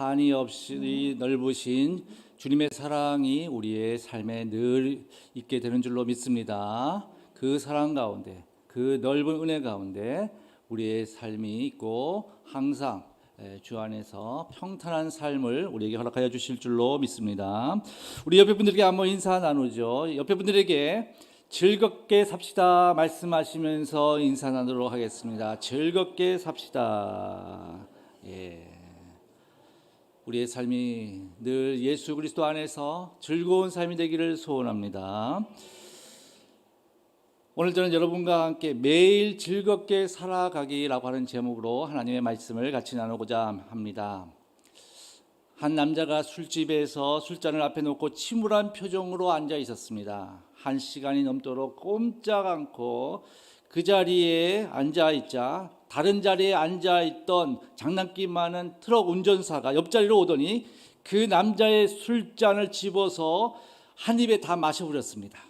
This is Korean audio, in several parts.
한이 없이 넓으신 주님의 사랑이 우리의 삶에 늘 있게 되는 줄로 믿습니다. 그 사랑 가운데, 그 넓은 은혜 가운데 우리의 삶이 있고 항상 예, 주 안에서 평탄한 삶을 우리에게 허락하여 주실 줄로 믿습니다. 우리 옆에 분들에게 한번 인사 나누죠. 옆에 분들에게 즐겁게 삽시다 말씀하시면서 인사 나누도록 하겠습니다. 즐겁게 삽시다. 예. 우리의 삶이 늘 예수 그리스도 안에서 즐거운 삶이 되기를 소원합니다. 오늘 저는 여러분과 함께 매일 즐겁게 살아가기라고 하는 제목으로 하나님의 말씀을 같이 나누고자 합니다. 한 남자가 술집에서 술잔을 앞에 놓고 침울한 표정으로 앉아 있었습니다. 한 시간이 넘도록 꼼짝 않고 그 자리에 앉아 있자 다른 자리에 앉아 있던 장난기 많은 트럭 운전사가 옆자리로 오더니 그 남자의 술잔을 집어서 한 입에 다 마셔버렸습니다.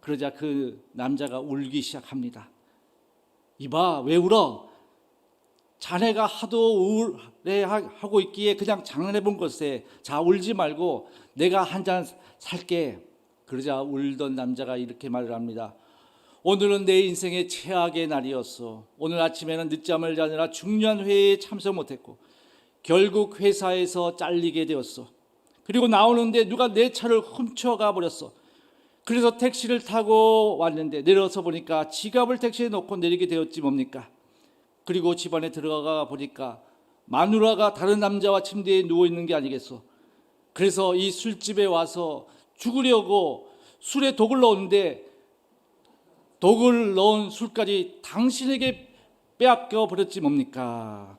그러자 그 남자가 울기 시작합니다. 이봐, 왜 울어? 자네가 하도 우울해하고 있기에 그냥 장난해 본 것에 자 울지 말고 내가 한 잔 살게. 그러자 울던 남자가 이렇게 말을 합니다. 오늘은 내 인생의 최악의 날이었어. 오늘 아침에는 늦잠을 자느라 중요한 회의에 참석 못했고 결국 회사에서 잘리게 되었어. 그리고 나오는데 누가 내 차를 훔쳐가 버렸어. 그래서 택시를 타고 왔는데 내려서 보니까 지갑을 택시에 놓고 내리게 되었지 뭡니까? 그리고 집안에 들어가 보니까 마누라가 다른 남자와 침대에 누워 있는 게 아니겠어. 그래서 이 술집에 와서 죽으려고 술에 독을 넣었는데 독을 넣은 술까지 당신에게 빼앗겨 버렸지 뭡니까?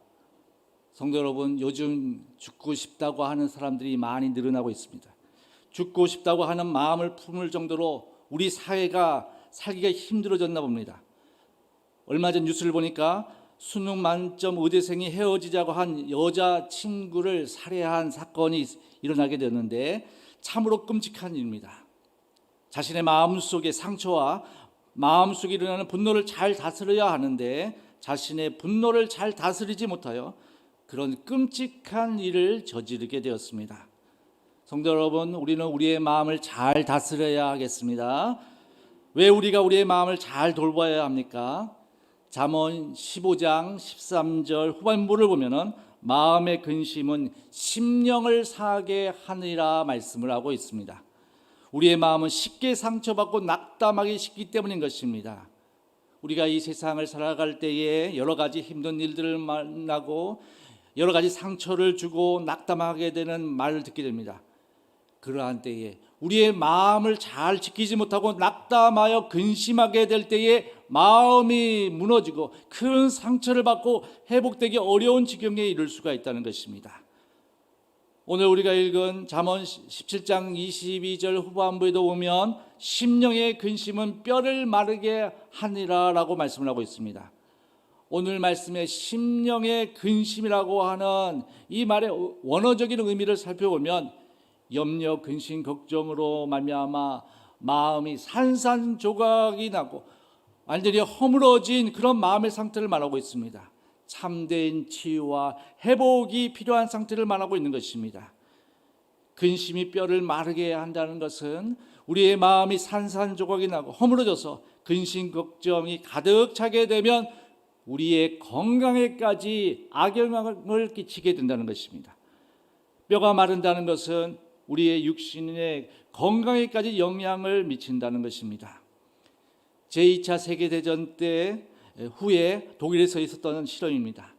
성도 여러분, 요즘 죽고 싶다고 하는 사람들이 많이 늘어나고 있습니다. 죽고 싶다고 하는 마음을 품을 정도로 우리 사회가 살기가 힘들어졌나 봅니다. 얼마 전 뉴스를 보니까 수능 만점 의대생이 헤어지자고 한 여자 친구를 살해한 사건이 일어나게 되었는데 참으로 끔찍한 일입니다. 자신의 마음속의 상처와 마음속에 일어나는 분노를 잘 다스려야 하는데 자신의 분노를 잘 다스리지 못하여 그런 끔찍한 일을 저지르게 되었습니다. 성도 여러분, 우리는 우리의 마음을 잘 다스려야 하겠습니다. 왜 우리가 우리의 마음을 잘 돌봐야 합니까? 잠언 15장 13절 후반부를 보면은 마음의 근심은 심령을 상하게 하느라 말씀을 하고 있습니다. 우리의 마음은 쉽게 상처받고 낙담하기 쉽기 때문인 것입니다. 우리가 이 세상을 살아갈 때에 여러 가지 힘든 일들을 만나고 여러 가지 상처를 주고 낙담하게 되는 말을 듣게 됩니다. 그러한 때에 우리의 마음을 잘 지키지 못하고 낙담하여 근심하게 될 때에 마음이 무너지고 큰 상처를 받고 회복되기 어려운 지경에 이를 수가 있다는 것입니다. 오늘 우리가 읽은 잠언 17장 22절 후반부에도 보면 심령의 근심은 뼈를 마르게 하니라라고 말씀을 하고 있습니다. 오늘 말씀의 심령의 근심이라고 하는 이 말의 원어적인 의미를 살펴보면 염려, 근심, 걱정으로 말미암아 마음이 산산조각이 나고 완전히 허물어진 그런 마음의 상태를 말하고 있습니다. 참된 치유와 회복이 필요한 상태를 말하고 있는 것입니다. 근심이 뼈를 마르게 한다는 것은 우리의 마음이 산산조각이 나고 허물어져서 근심 걱정이 가득 차게 되면 우리의 건강에까지 악영향을 끼치게 된다는 것입니다. 뼈가 마른다는 것은 우리의 육신의 건강에까지 영향을 미친다는 것입니다. 제2차 세계대전 때 후에 독일에서 있었던 실험입니다.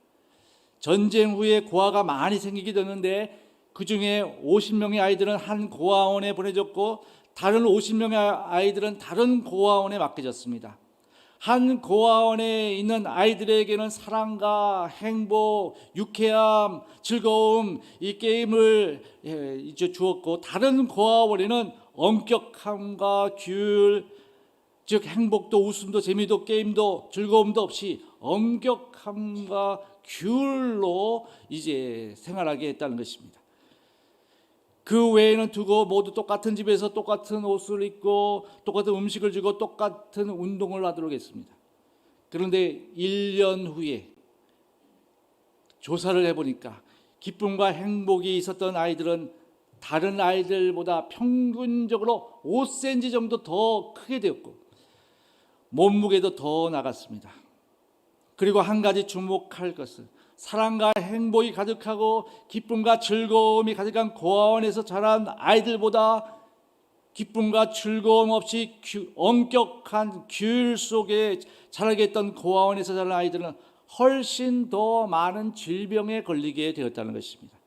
전쟁 후에 고아가 많이 생기게 되는데 그 중에 50명의 아이들은 한 고아원에 보내졌고 다른 50명의 아이들은 다른 고아원에 맡겨졌습니다. 한 고아원에 있는 아이들에게는 사랑과 행복, 유쾌함, 즐거움 이 게임을 이제 주었고 다른 고아원에는 엄격함과 규율, 즉 행복도 웃음도 재미도 게임도 즐거움도 없이 엄격함과 규율로 이제 생활하게 했다는 것입니다. 그 외에는 두고 모두 똑같은 집에서 똑같은 옷을 입고 똑같은 음식을 주고 똑같은 운동을 하도록 했습니다. 그런데 1년 후에 조사를 해보니까 기쁨과 행복이 있었던 아이들은 다른 아이들보다 평균적으로 5cm 정도 더 크게 되었고 몸무게도 더 나갔습니다. 그리고 한 가지 주목할 것은 사랑과 행복이 가득하고 기쁨과 즐거움이 가득한 고아원에서 자란 아이들보다 기쁨과 즐거움 없이 규- 엄격한 규율 속에 자라게 했던 고아원에서 자란 아이들은 훨씬 더 많은 질병에 걸리게 되었다는 것입니다.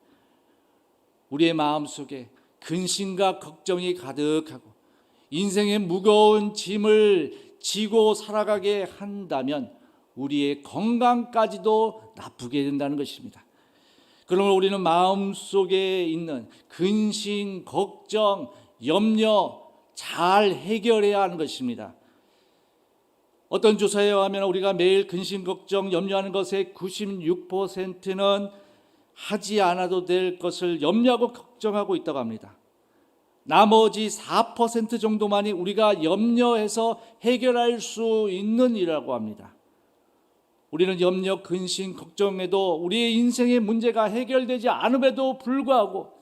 우리의 마음 속에 근심과 걱정이 가득하고 인생의 무거운 짐을 지고 살아가게 한다면 우리의 건강까지도 나쁘게 된다는 것입니다. 그러면 우리는 마음 속에 있는 근심, 걱정, 염려 잘 해결해야 하는 것입니다. 어떤 조사에 의하면 우리가 매일 근심, 걱정, 염려하는 것의 96%는 하지 않아도 될 것을 염려하고 걱정하고 있다고 합니다. 나머지 4% 정도만이 우리가 염려해서 해결할 수 있는 일이라고 합니다. 우리는 염려, 근심, 걱정에도 우리의 인생의 문제가 해결되지 않음에도 불구하고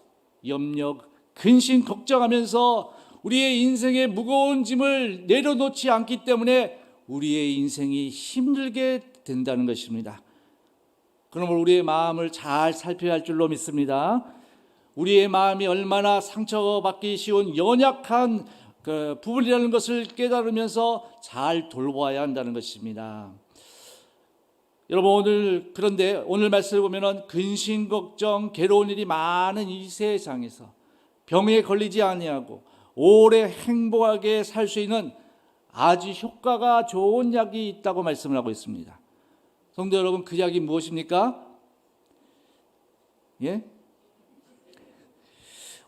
염려, 근심, 걱정하면서 우리의 인생의 무거운 짐을 내려놓지 않기 때문에 우리의 인생이 힘들게 된다는 것입니다. 그러므로 우리의 마음을 잘 살펴야 할 줄로 믿습니다. 우리의 마음이 얼마나 상처받기 쉬운 연약한 그 부분이라는 것을 깨달으면서 잘 돌보아야 한다는 것입니다. 여러분 오늘 그런데 오늘 말씀을 보면은 근심 걱정 괴로운 일이 많은 이 세상에서 병에 걸리지 아니하고 오래 행복하게 살 수 있는 아주 효과가 좋은 약이 있다고 말씀을 하고 있습니다. 성도 여러분 그 약이 무엇입니까? 예?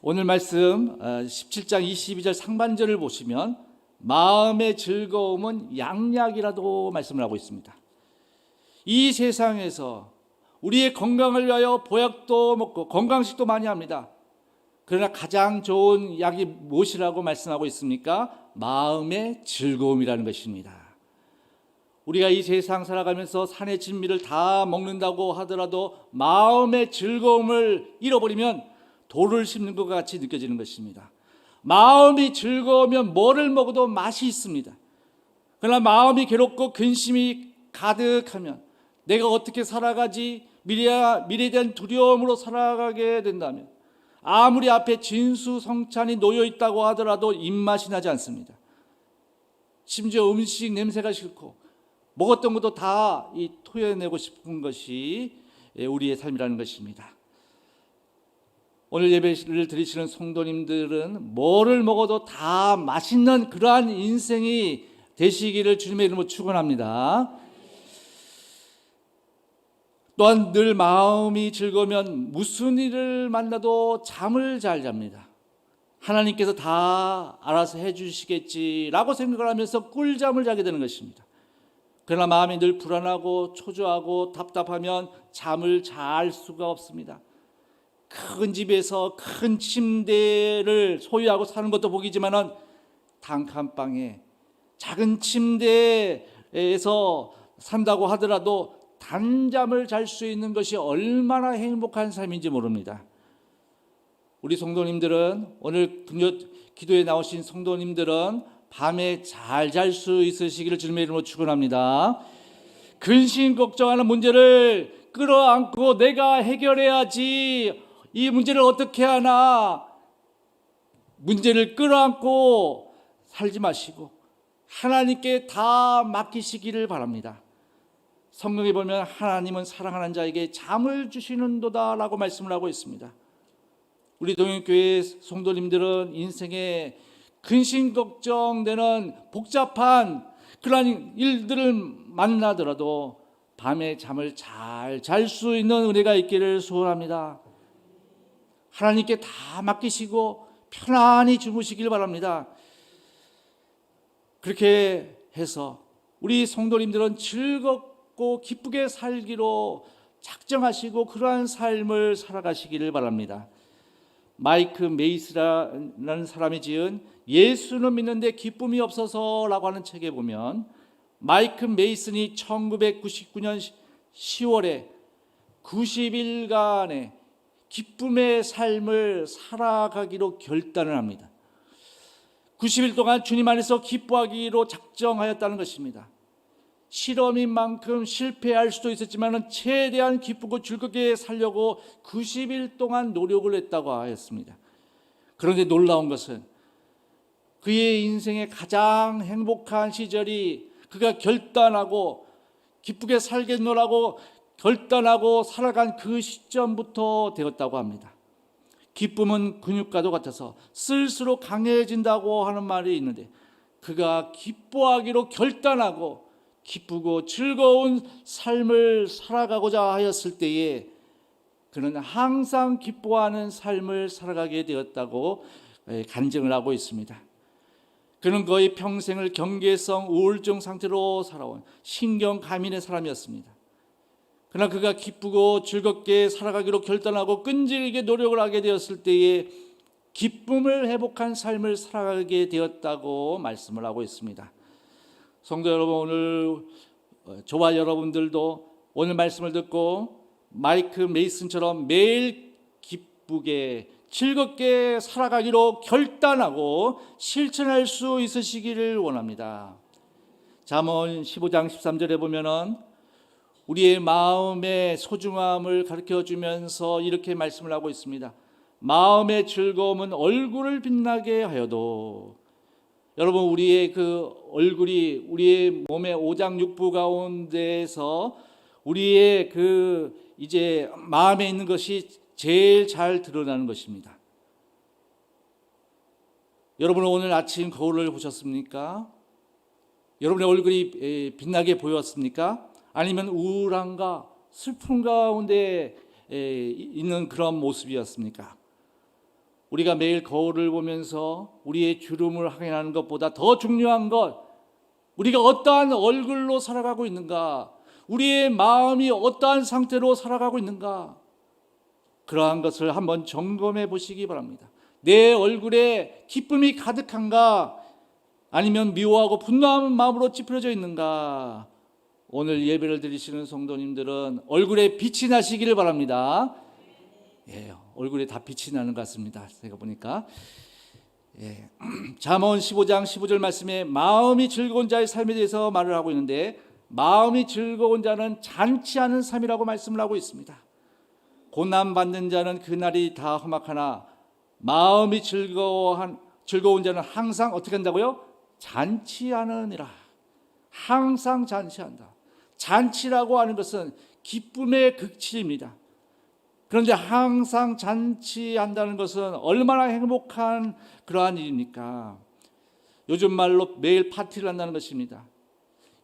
오늘 말씀 어, 17장 22절 상반절을 보시면 마음의 즐거움은 양약이라도 말씀을 하고 있습니다. 이 세상에서 우리의 건강을 위하여 보약도 먹고 건강식도 많이 합니다. 그러나 가장 좋은 약이 무엇이라고 말씀하고 있습니까? 마음의 즐거움이라는 것입니다. 우리가 이 세상 살아가면서 산의 진미를 다 먹는다고 하더라도 마음의 즐거움을 잃어버리면 돌을 씹는 것 같이 느껴지는 것입니다. 마음이 즐거우면 뭐를 먹어도 맛이 있습니다. 그러나 마음이 괴롭고 근심이 가득하면 내가 어떻게 살아가지 미래, 미래에 대한 두려움으로 살아가게 된다면 아무리 앞에 진수성찬이 놓여 있다고 하더라도 입맛이 나지 않습니다. 심지어 음식 냄새가 싫고 먹었던 것도 다 이 토해내고 싶은 것이 우리의 삶이라는 것입니다. 오늘 예배를 드리시는 성도님들은 뭐를 먹어도 다 맛있는 그러한 인생이 되시기를 주님의 이름으로 축원합니다. 또한 늘 마음이 즐거우면 무슨 일을 만나도 잠을 잘 잡니다. 하나님께서 다 알아서 해주시겠지라고 생각을 하면서 꿀잠을 자게 되는 것입니다. 그러나 마음이 늘 불안하고 초조하고 답답하면 잠을 잘 수가 없습니다. 큰 집에서 큰 침대를 소유하고 사는 것도 복이지만은 단칸방에 작은 침대에서 산다고 하더라도 단잠을 잘 수 있는 것이 얼마나 행복한 삶인지 모릅니다. 우리 성도님들은 오늘 기도에 나오신 성도님들은 밤에 잘 잘 수 있으시기를 주님의 이름으로 축원합니다. 근심 걱정하는 문제를 끌어안고 내가 해결해야지 이 문제를 어떻게 하나 문제를 끌어안고 살지 마시고 하나님께 다 맡기시기를 바랍니다. 성경에 보면 하나님은 사랑하는 자에게 잠을 주시는도다라고 말씀을 하고 있습니다. 우리 동행교회 성도님들은 인생에 근심 걱정되는 복잡한 그러한 일들을 만나더라도 밤에 잠을 잘 잘 수 있는 은혜가 있기를 소원합니다. 하나님께 다 맡기시고 편안히 주무시길 바랍니다. 그렇게 해서 우리 성도님들은 즐겁고 기쁘게 살기로 작정하시고 그러한 삶을 살아가시기를 바랍니다. 마이크 메이스라는 사람이 지은 예수는 믿는데 기쁨이 없어서라고 하는 책에 보면 마이크 메이슨이 1999년 10월에 90일간의 기쁨의 삶을 살아가기로 결단을 합니다. 90일 동안 주님 안에서 기뻐하기로 작정하였다는 것입니다. 실험인 만큼 실패할 수도 있었지만 최대한 기쁘고 즐겁게 살려고 90일 동안 노력을 했다고 하였습니다. 그런데 놀라운 것은 그의 인생의 가장 행복한 시절이 그가 결단하고 기쁘게 살겠노라고 결단하고 살아간 그 시점부터 되었다고 합니다. 기쁨은 근육과도 같아서 쓸수록 강해진다고 하는 말이 있는데 그가 기뻐하기로 결단하고 기쁘고 즐거운 삶을 살아가고자 하였을 때에 그는 항상 기뻐하는 삶을 살아가게 되었다고 예, 간증을 하고 있습니다. 그는 거의 평생을 경계성 우울증 상태로 살아온 신경 가민의 사람이었습니다. 그러나 그가 기쁘고 즐겁게 살아가기로 결단하고 끈질기게 노력을 하게 되었을 때에 기쁨을 회복한 삶을 살아가게 되었다고 말씀을 하고 있습니다. 성도 여러분 오늘 어, 저와 여러분들도 오늘 말씀을 듣고 마이크 메이슨처럼 매일 기쁘게 즐겁게 살아가기로 결단하고 실천할 수 있으시기를 원합니다. 잠언 15장 13절에 보면은 우리의 마음의 소중함을 가르쳐 주면서 이렇게 말씀을 하고 있습니다. 마음의 즐거움은 얼굴을 빛나게 하여도 여러분 우리의 그 얼굴이 우리의 몸의 오장육부 가운데에서 우리의 그 이제 마음에 있는 것이 제일 잘 드러나는 것입니다. 여러분 오늘 아침 거울을 보셨습니까? 여러분의 얼굴이 빛나게 보였습니까? 아니면 우울함과 슬픔 가운데 있는 그런 모습이었습니까? 우리가 매일 거울을 보면서 우리의 주름을 확인하는 것보다 더 중요한 것, 우리가 어떠한 얼굴로 살아가고 있는가, 우리의 마음이 어떠한 상태로 살아가고 있는가, 그러한 것을 한번 점검해 보시기 바랍니다. 내 얼굴에 기쁨이 가득한가, 아니면 미워하고 분노한 마음으로 찌푸려져 있는가, 오늘 예배를 드리시는 성도님들은 얼굴에 빛이 나시기를 바랍니다. 예, 얼굴에 다 빛이 나는 것 같습니다. 제가 보니까 예, 잠언 15장 15절 말씀에 마음이 즐거운 자의 삶에 대해서 말을 하고 있는데 마음이 즐거운 자는 잔치하는 삶이라고 말씀을 하고 있습니다. 고난 받는 자는 그날이 다 험악하나 마음이 즐거워한 즐거운 자는 항상 어떻게 한다고요? 잔치하느니라. 항상 잔치한다. 잔치라고 하는 것은 기쁨의 극치입니다. 그런데 항상 잔치한다는 것은 얼마나 행복한 그러한 일입니까? 요즘 말로 매일 파티를 한다는 것입니다.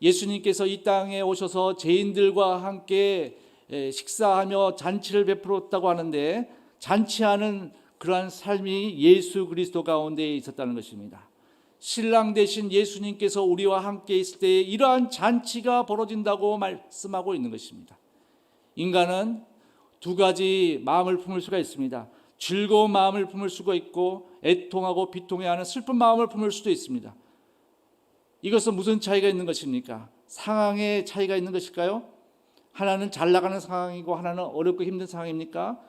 예수님께서 이 땅에 오셔서 죄인들과 함께 식사하며 잔치를 베풀었다고 하는데 잔치하는 그러한 삶이 예수 그리스도 가운데 있었다는 것입니다. 신랑 대신 예수님께서 우리와 함께 있을 때 이러한 잔치가 벌어진다고 말씀하고 있는 것입니다. 인간은 두 가지 마음을 품을 수가 있습니다. 즐거운 마음을 품을 수가 있고 애통하고 비통해하는 슬픈 마음을 품을 수도 있습니다. 이것은 무슨 차이가 있는 것입니까? 상황의 차이가 있는 것일까요? 하나는 잘 나가는 상황이고 하나는 어렵고 힘든 상황입니까?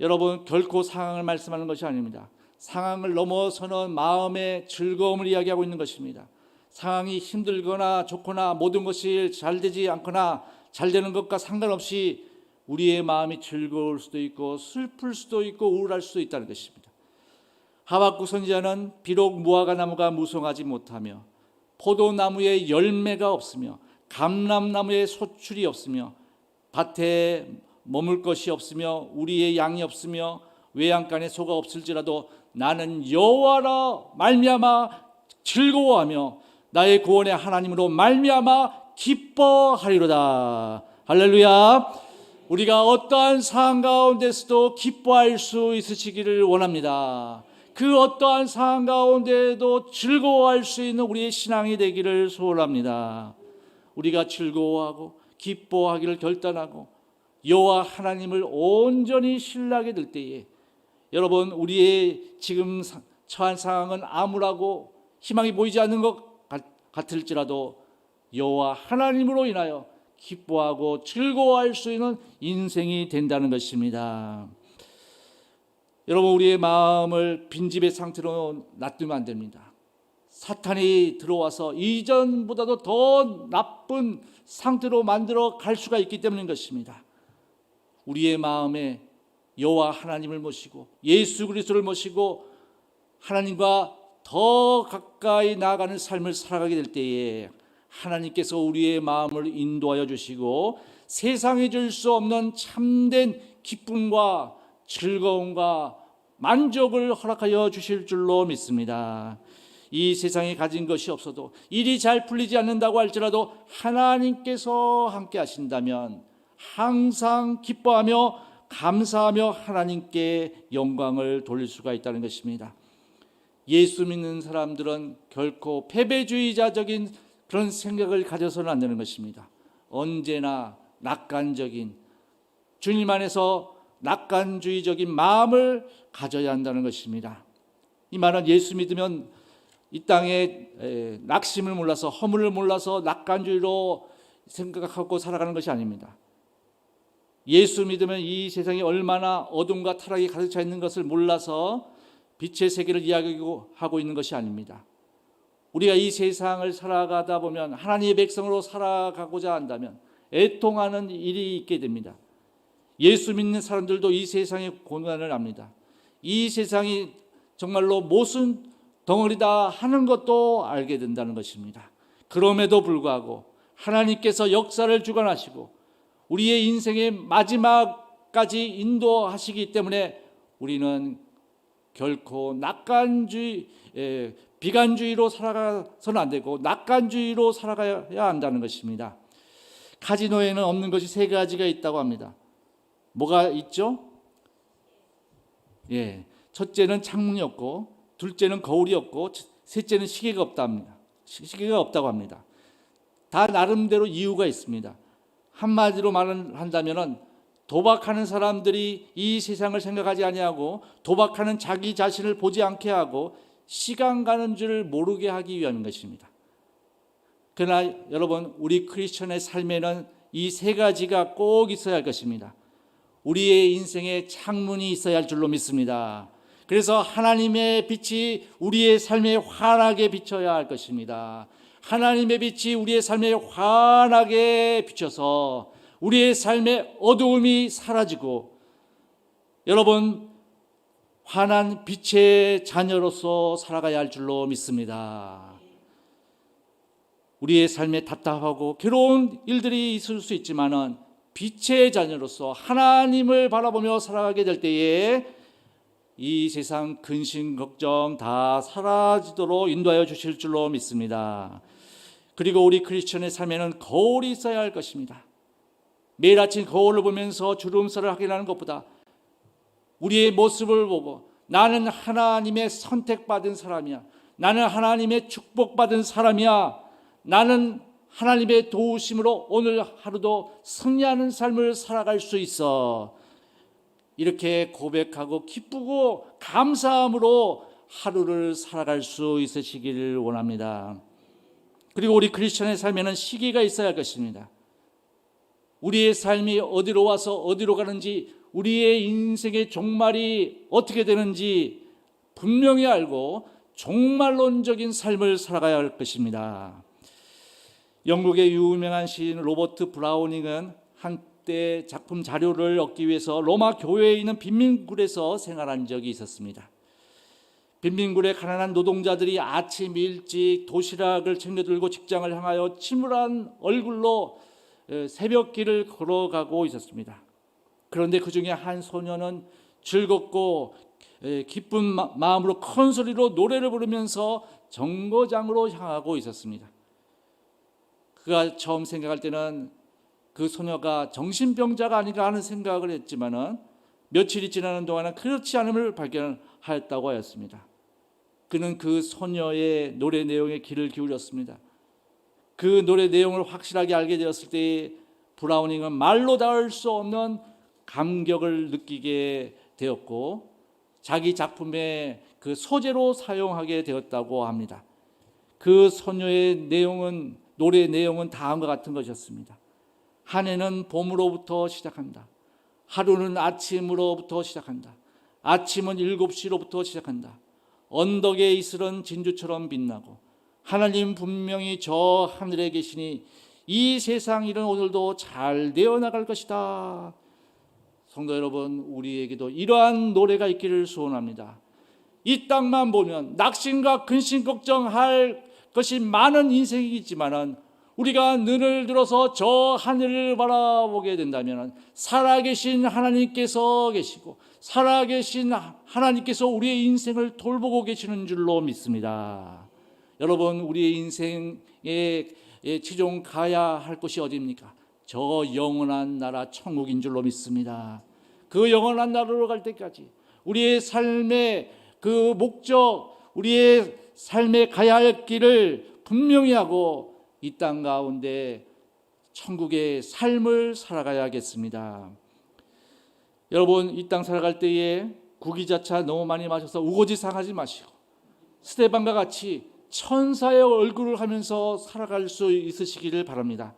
여러분 결코 상황을 말씀하는 것이 아닙니다. 상황을 넘어서는 마음의 즐거움을 이야기하고 있는 것입니다. 상황이 힘들거나 좋거나 모든 것이 잘 되지 않거나 잘 되는 것과 상관없이 우리의 마음이 즐거울 수도 있고 슬플 수도 있고 우울할 수도 있다는 것입니다. 하박국 선지자는 비록 무화과 나무가 무성하지 못하며 포도나무에 열매가 없으며 감람나무에 소출이 없으며 밭에 머물 것이 없으며 우리의 양이 없으며 외양간에 소가 없을지라도 나는 여호와라 말미암아 즐거워하며 나의 구원의 하나님으로 말미암아 기뻐하리로다. 할렐루야. 우리가 어떠한 상황 가운데서도 기뻐할 수 있으시기를 원합니다. 그 어떠한 상황 가운데도 즐거워할 수 있는 우리의 신앙이 되기를 소원합니다. 우리가 즐거워하고 기뻐하기를 결단하고 여호와 하나님을 온전히 신뢰하게 될 때에 여러분 우리의 지금 처한 상황은 암울하고 희망이 보이지 않는 것 같을지라도 여호와 하나님으로 인하여 기뻐하고 즐거워할 수 있는 인생이 된다는 것입니다. 여러분 우리의 마음을 빈집의 상태로 놔두면 안 됩니다. 사탄이 들어와서 이전보다도 더 나쁜 상태로 만들어 갈 수가 있기 때문인 것입니다. 우리의 마음에 여호와 하나님을 모시고 예수 그리스도를 모시고 하나님과 더 가까이 나아가는 삶을 살아가게 될 때에 하나님께서 우리의 마음을 인도하여 주시고 세상에 줄수 없는 참된 기쁨과 즐거움과 만족을 허락하여 주실 줄로 믿습니다. 이 세상에 가진 것이 없어도 일이 잘 풀리지 않는다고 할지라도 하나님께서 함께 하신다면 항상 기뻐하며 감사하며 하나님께 영광을 돌릴 수가 있다는 것입니다. 예수 믿는 사람들은 결코 패배주의자적인 그런 생각을 가져서는 안 되는 것입니다. 언제나 낙관적인 주님 안에서 낙관주의적인 마음을 가져야 한다는 것입니다. 이 말은 예수 믿으면 이 땅에 에, 낙심을 몰라서 허물을 몰라서 낙관주의로 생각하고 살아가는 것이 아닙니다. 예수 믿으면 이 세상이 얼마나 어둠과 타락이 가득 차 있는 것을 몰라서 빛의 세계를 이야기하고 있는 것이 아닙니다. 우리가 이 세상을 살아가다 보면 하나님의 백성으로 살아가고자 한다면 애통하는 일이 있게 됩니다. 예수 믿는 사람들도 이 세상의 고난을 압니다. 이 세상이 정말로 모순 덩어리다 하는 것도 알게 된다는 것입니다. 그럼에도 불구하고 하나님께서 역사를 주관하시고 우리의 인생의 마지막까지 인도하시기 때문에 우리는 결코 낙관주의, 에, 비관주의로 살아가서는 안 되고 낙관주의로 살아가야 한다는 것입니다. 카지노에는 없는 것이 세 가지가 있다고 합니다. 뭐가 있죠? 예, 첫째는 창문이 없고, 둘째는 거울이 없고, 셋째는 시계가 없답니다. 시계가 없다고 합니다. 다 나름대로 이유가 있습니다. 한마디로 말한다면은 도박하는 사람들이 이 세상을 생각하지 아니하고 도박하는 자기 자신을 보지 않게 하고 시간 가는 줄 모르게 하기 위한 것입니다. 그러나 여러분 우리 크리스천의 삶에는 이 세 가지가 꼭 있어야 할 것입니다. 우리의 인생에 창문이 있어야 할 줄로 믿습니다. 그래서 하나님의 빛이 우리의 삶에 환하게 비춰야 할 것입니다. 하나님의 빛이 우리의 삶에 환하게 비춰서 우리의 삶의 어두움이 사라지고 여러분 환한 빛의 자녀로서 살아가야 할 줄로 믿습니다. 우리의 삶에 답답하고 괴로운 일들이 있을 수 있지만은 빛의 자녀로서 하나님을 바라보며 살아가게 될 때에 이 세상 근심 걱정 다 사라지도록 인도하여 주실 줄로 믿습니다. 그리고 우리 크리스천의 삶에는 거울이 있어야 할 것입니다. 매일 아침 거울을 보면서 주름살을 확인하는 것보다 우리의 모습을 보고 나는 하나님의 선택받은 사람이야. 나는 하나님의 축복받은 사람이야. 나는 하나님의 도우심으로 오늘 하루도 승리하는 삶을 살아갈 수 있어. 이렇게 고백하고 기쁘고 감사함으로 하루를 살아갈 수 있으시기를 원합니다. 그리고 우리 크리스천의 삶에는 시기가 있어야 할 것입니다. 우리의 삶이 어디로 와서 어디로 가는지 우리의 인생의 종말이 어떻게 되는지 분명히 알고 종말론적인 삶을 살아가야 할 것입니다. 영국의 유명한 시인 로버트 브라우닝은 한 때 작품 자료를 얻기 위해서 로마 교회에 있는 빈민굴에서 생활한 적이 있었습니다. 빈민굴의 가난한 노동자들이 아침 일찍 도시락을 챙겨 들고 직장을 향하여 침울한 얼굴로 새벽길을 걸어가고 있었습니다. 그런데 그 중에 한 소녀는 즐겁고 기쁜 마음으로 큰 소리로 노래를 부르면서 정거장으로 향하고 있었습니다. 그가 처음 생각할 때는 그 소녀가 정신병자가 아닌가 하는 생각을 했지만은 며칠이 지나는 동안은 그렇지 않음을 발견하였다고 하였습니다. 그는 그 소녀의 노래 내용에 귀를 기울였습니다. 그 노래 내용을 확실하게 알게 되었을 때 브라우닝은 말로 닿을 수 없는 감격을 느끼게 되었고 자기 작품의 그 소재로 사용하게 되었다고 합니다. 그 소녀의 내용은 노래 내용은 다음과 같은 것이었습니다. 한 해는 봄으로부터 시작한다. 하루는 아침으로부터 시작한다. 아침은 일곱 시로부터 시작한다. 언덕에 이슬은 진주처럼 빛나고 하나님 분명히 저 하늘에 계시니 이 세상 일은 오늘도 잘 되어 나갈 것이다. 성도 여러분, 우리에게도 이러한 노래가 있기를 소원합니다. 이 땅만 보면 낙심과 근심 걱정할 것이 많은 인생이지만은 우리가 눈을 들어서 저 하늘을 바라보게 된다면 살아계신 하나님께서 계시고 살아계신 하나님께서 우리의 인생을 돌보고 계시는 줄로 믿습니다. 여러분 우리의 인생에 최종 가야 할 곳이 어디입니까? 저 영원한 나라 천국인 줄로 믿습니다. 그 영원한 나라로 갈 때까지 우리의 삶의 그 목적, 우리의 삶에 가야 할 길을 분명히 하고 이 땅 가운데 천국의 삶을 살아가야겠습니다. 여러분 이 땅 살아갈 때에 구기자차 너무 많이 마셔서 우거지 상하지 마시고 스테반과 같이 천사의 얼굴을 하면서 살아갈 수 있으시기를 바랍니다.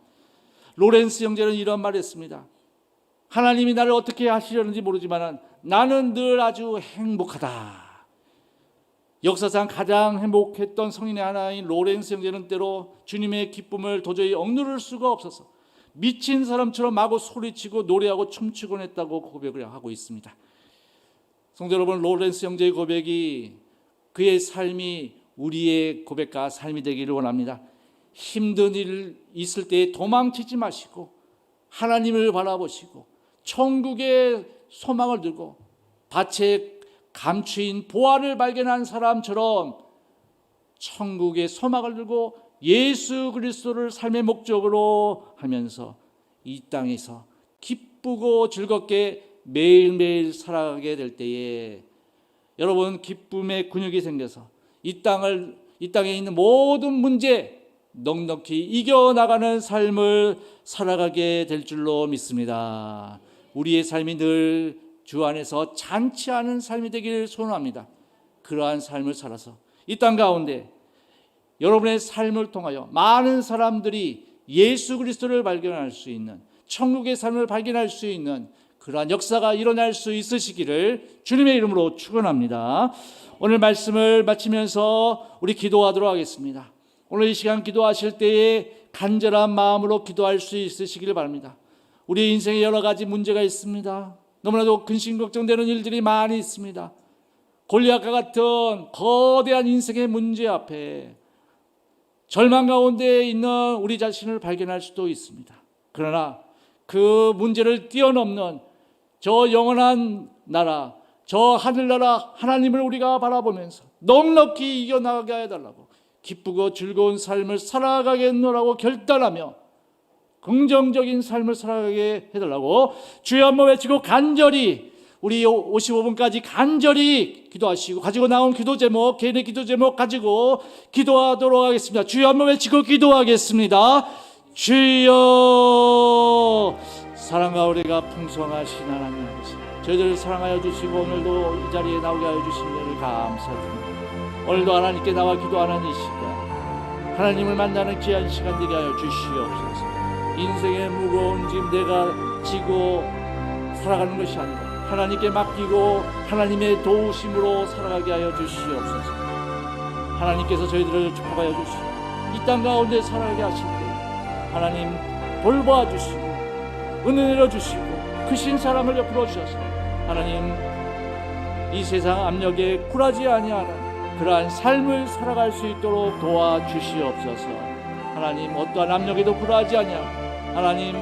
로렌스 형제는 이런 말을 했습니다. 하나님이 나를 어떻게 하시려는지 모르지만 나는 늘 아주 행복하다. 역사상 가장 행복했던 성인의 하나인 로렌스 형제는 때로 주님의 기쁨을 도저히 억누를 수가 없어서 미친 사람처럼 마구 소리치고 노래하고 춤추곤 했다고 고백을 하고 있습니다. 성도 여러분, 로렌스 형제의 고백이 그의 삶이 우리의 고백과 삶이 되기를 원합니다. 힘든 일 있을 때 도망치지 마시고 하나님을 바라보시고 천국의 소망을 들고 밭에 감추인 보화를 발견한 사람처럼 천국의 소망을 들고 예수 그리스도를 삶의 목적으로 하면서 이 땅에서 기쁘고 즐겁게 매일매일 살아가게 될 때에 여러분 기쁨의 근육이 생겨서 이 땅을 이 땅에 있는 모든 문제 넉넉히 이겨 나가는 삶을 살아가게 될 줄로 믿습니다. 우리의 삶이 늘 주 안에서 잔치하는 삶이 되기를 소원합니다. 그러한 삶을 살아서 이 땅 가운데 여러분의 삶을 통하여 많은 사람들이 예수 그리스도를 발견할 수 있는 천국의 삶을 발견할 수 있는 그러한 역사가 일어날 수 있으시기를 주님의 이름으로 축원합니다. 오늘 말씀을 마치면서 우리 기도하도록 하겠습니다. 오늘 이 시간 기도하실 때에 간절한 마음으로 기도할 수 있으시기를 바랍니다. 우리 인생에 여러 가지 문제가 있습니다. 너무나도 근심 걱정되는 일들이 많이 있습니다. 골리앗과 같은 거대한 인생의 문제 앞에 절망 가운데 있는 우리 자신을 발견할 수도 있습니다. 그러나 그 문제를 뛰어넘는 저 영원한 나라, 저 하늘나라 하나님을 우리가 바라보면서 넉넉히 이겨나가게 해달라고 기쁘고 즐거운 삶을 살아가겠노라고 결단하며 긍정적인 삶을 살아가게 해달라고 주여 한번 외치고 간절히 우리 55분까지 간절히 기도하시고 가지고 나온 기도 제목 개인의 기도 제목 가지고 기도하도록 하겠습니다. 주여 한번 외치고 기도하겠습니다. 주여 사랑과 우리가 풍성하신 하나님 아버지 저희들을 사랑하여 주시고 오늘도 이 자리에 나오게 하여 주신 것을 감사드립니다. 오늘도 하나님께 나와 기도하는 이 시간 하나님을 만나는 귀한 시간 되게 하여 주시옵소서. 인생의 무거운 짐 내가 지고 살아가는 것이 아니라 하나님께 맡기고 하나님의 도우심으로 살아가게 하여 주시옵소서. 하나님께서 저희들을 축복하여 주시고 이땅 가운데 살아가게 하실 때 하나님 돌보아 주시고 은혜 내려 주시고 크신 사람을 옆으로 주셔서 하나님 이 세상 압력에 굴하지 아니하는 그러한 삶을 살아갈 수 있도록 도와 주시옵소서. 하나님 어떠한 압력에도 굴하지 아니하고 하나님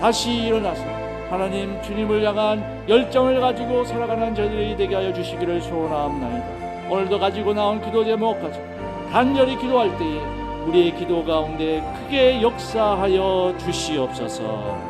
다시 일어나서 하나님 주님을 향한 열정을 가지고 살아가는 저희들이 되게 하여 주시기를 소원합니다. 오늘도 가지고 나온 기도 제목 가지고 간절히 기도할 때에 우리의 기도 가운데 크게 역사하여 주시옵소서.